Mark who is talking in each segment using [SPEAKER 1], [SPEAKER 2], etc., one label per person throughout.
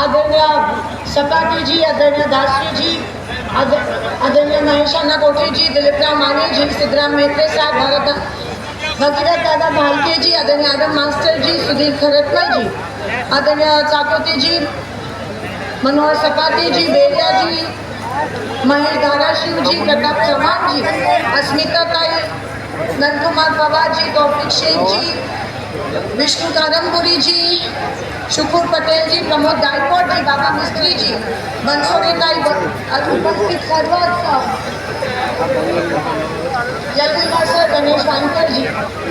[SPEAKER 1] आदरणीय सपाटीजी आदरणीय दासजीजी आद आदरणीय महेशांना कोठेजी दिलीपराव मानेजी सिद्धराम मेत्रे साहेब भारत भगीरथ दादा भालकेजी आदरणीय आदम मास्टरजी सुधीर खरटकरजी आदरणीय चाकोतेजी मनोहर सपाटीजी बेरियाजी महेश धाराशिवजी प्रताप चव्हाणजी अस्मिताताई नंदकुमार पवारजी तौफिक शेखजी विष्णु कादम्बुरी जी शुकुर पटेल पटेलजी प्रमोद गायकवाडजी बाबा मिस्त्री जी बनसोडेताई ब- उपस्थित सर्वच जयकुमार सर गणेश वानकरजी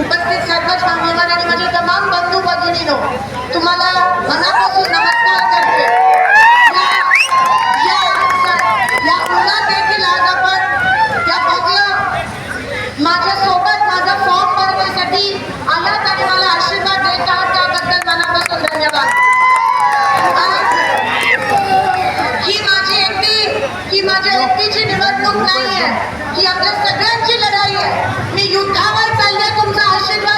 [SPEAKER 1] उपस्थित सर्वच मान्यवर आणि माझे तमाम बंधू भगिनीनो तुम्हाला मनापासून नमस्कार निवडणूक नाही आहे ही आपल्या सगळ्यांची लढाई आहे. मी युद्धावर चालले तुमचा आशीर्वाद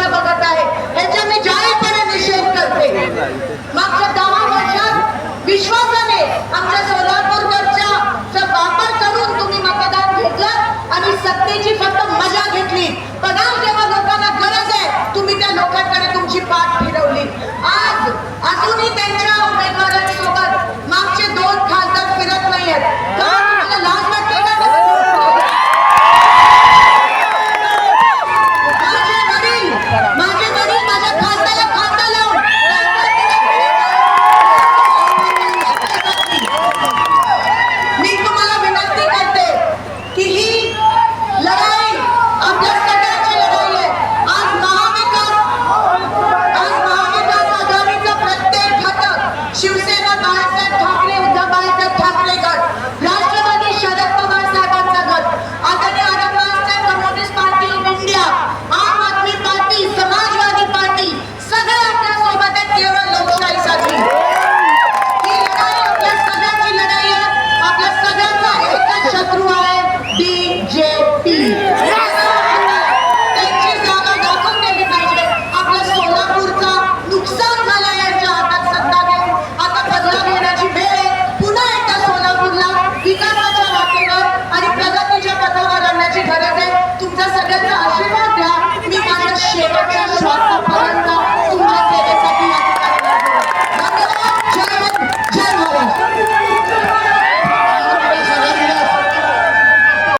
[SPEAKER 1] वर्ष बघत आहे. याचा मी जाहीरपणे निषेध करते. मागच्या दहा वर्षात विश्वासाने आमच्या सोलापूरवरच्या वापर करून तुम्ही मतदान घेतलं आणि सत्तेची फक्त मजा घेतली. पगार जेव्हा लोकांना गरज आहे. तुम्ही त्या लोकांकडे तुमची पाठ